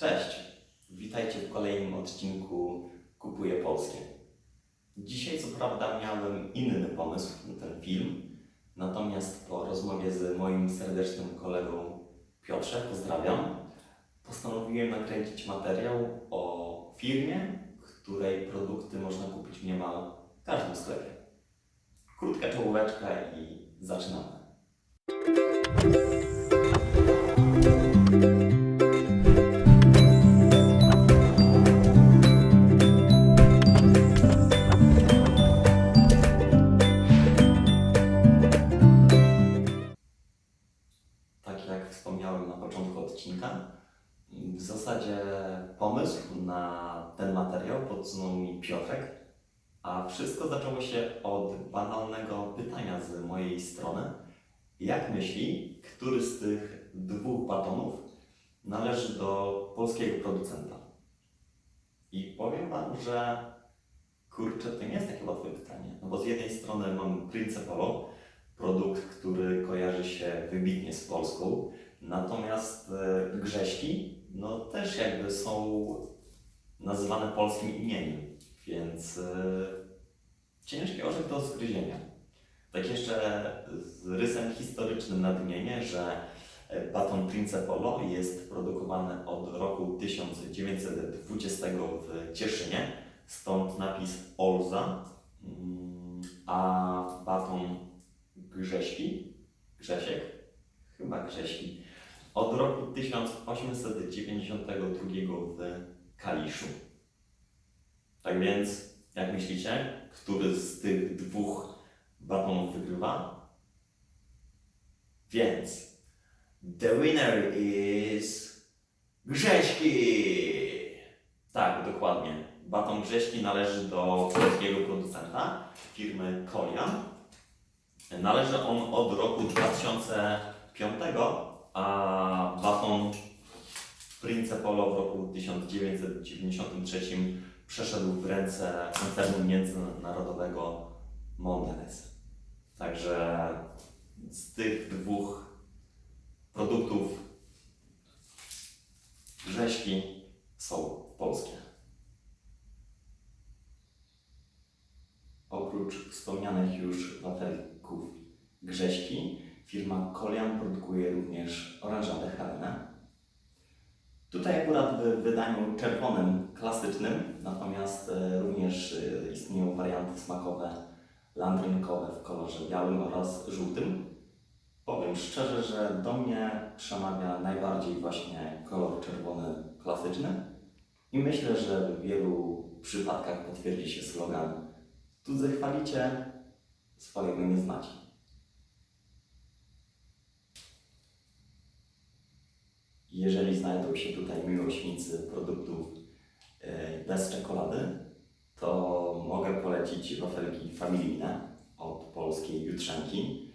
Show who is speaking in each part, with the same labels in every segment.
Speaker 1: Cześć! Witajcie w kolejnym odcinku Kupuję Polskie. Dzisiaj co prawda miałem inny pomysł na ten film, natomiast po rozmowie z moim serdecznym kolegą Piotrze, pozdrawiam, postanowiłem nakręcić materiał o firmie, której produkty można kupić niemal w każdym sklepie. Krótka czołóweczka i zaczynamy. Pomysł na ten materiał podsunął mi Piotrek, a wszystko zaczęło się od banalnego pytania z mojej strony. Jak myśli, który z tych dwóch batonów należy do polskiego producenta? I powiem Wam, że kurczę, to nie jest takie łatwe pytanie, no bo z jednej strony mamy Prince Polo, produkt, który kojarzy się wybitnie z Polską, natomiast e, grześki, no też jakby są nazywane polskim imieniem, więc e, ciężki orzech do zgryzienia. Tak jeszcze z rysem historycznym nadmienię, że e, baton Prince Polo jest produkowany od roku 1920 w Cieszynie, stąd napis Olza, Mm, a baton Grześki, Grzesiek, chyba Grześki, od roku 1892 w Kaliszu. Tak więc, jak myślicie, który z tych dwóch batonów wygrywa? Więc, the winner is Grześki! Tak, dokładnie. Baton Grześki należy do polskiego producenta, firmy Kolian. Należy on od roku 2005, a baton Prince Polo w roku 1993 przeszedł w ręce koncernu międzynarodowego Mondelez. Także z tych dwóch produktów rzeźki są polskie. Oprócz wspomnianych już wafelków grześki, firma Kolian produkuje również oranżadę Helena. Tutaj akurat w wydaniu czerwonym, klasycznym, natomiast e, również e, istnieją warianty smakowe landrynkowe w kolorze białym oraz żółtym. Powiem szczerze, że do mnie przemawia najbardziej właśnie kolor czerwony klasyczny i myślę, że w wielu przypadkach potwierdzi się slogan Cudze chwalicie, swojego nie znacie. Jeżeli znajdą się tutaj miłośnicy produktów e, bez czekolady, to mogę polecić wafelki familijne od polskiej Jutrzenki.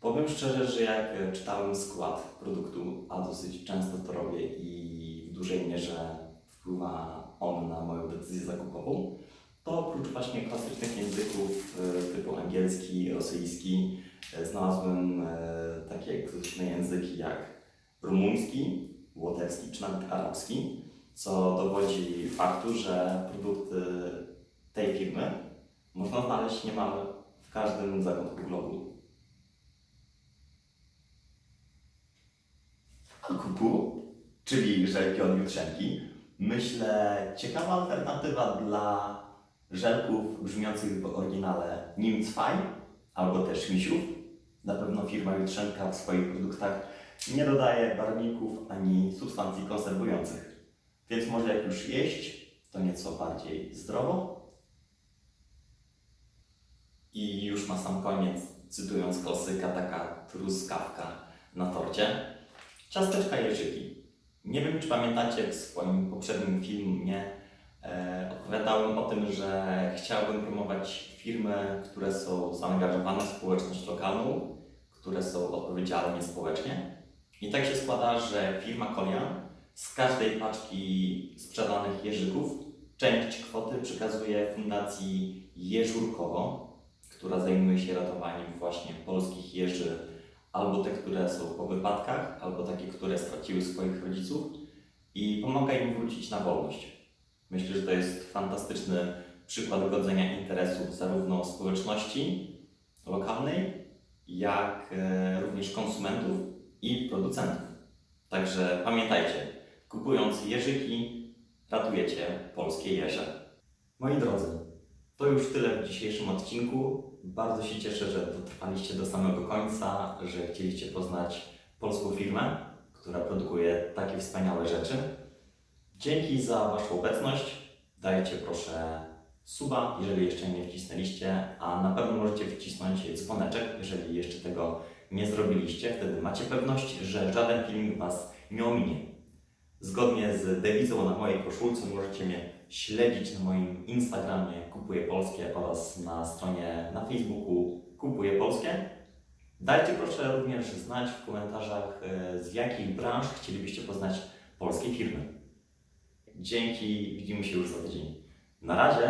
Speaker 1: Powiem szczerze, że jak czytałem skład produktu, a dosyć często to robię i w dużej mierze wpływa on na moją decyzję zakupową, to oprócz właśnie klasycznych języków e, typu angielski, rosyjski, e, znalazłem takie egzotyczne języki jak rumuński, łotewski czy nawet arabski, co dowodzi faktu, że produkty tej firmy można znaleźć niemal w każdym zakątku globu. A kupu, czyli żelki od Jutrzenki, myślę ciekawa alternatywa dla żelków brzmiących w oryginale Nimcfaj albo też Misiów. Na pewno firma Jutrzenka w swoich produktach nie dodaje barwników ani substancji konserwujących. Więc może jak już jeść, to nieco bardziej zdrowo. I już na sam koniec, cytując klasyka, taka truskawka na torcie. Ciasteczka jeżyki. Nie wiem, czy pamiętacie w swoim poprzednim filmie e, opowiadałem o tym, że chciałbym promować firmy, które są zaangażowane w społeczność lokalną, które są odpowiedzialne społecznie. I tak się składa, że firma Kolian z każdej paczki sprzedanych jeżyków część kwoty przekazuje Fundacji Jeżurkowo, która zajmuje się ratowaniem właśnie polskich jeży, albo te, które są po wypadkach, albo takie, które straciły swoich rodziców. i pomaga im wrócić na wolność. Myślę, że to jest fantastyczny przykład godzenia interesów zarówno społeczności lokalnej, jak e, również konsumentów i producentów. Także pamiętajcie, kupując jeżyki, ratujecie polskie jeże. Moi drodzy, to już tyle w dzisiejszym odcinku. Bardzo się cieszę, że dotrwaliście do samego końca, że chcieliście poznać polską firmę, która produkuje takie wspaniałe rzeczy. Dzięki za Waszą obecność. Dajcie proszę suba, jeżeli jeszcze nie wcisnęliście, a na pewno możecie wcisnąć dzwoneczek, jeżeli jeszcze tego nie zrobiliście. Wtedy macie pewność, że żaden filmik Was nie ominie. Zgodnie z dewizą na mojej koszulce możecie mnie śledzić na moim Instagramie Kupuję Polskie oraz na stronie na Facebooku Kupuję Polskie. Dajcie proszę również znać w komentarzach, e, z jakich branż chcielibyście poznać polskie firmy. Dzięki, widzimy się już za tydzień. Na razie!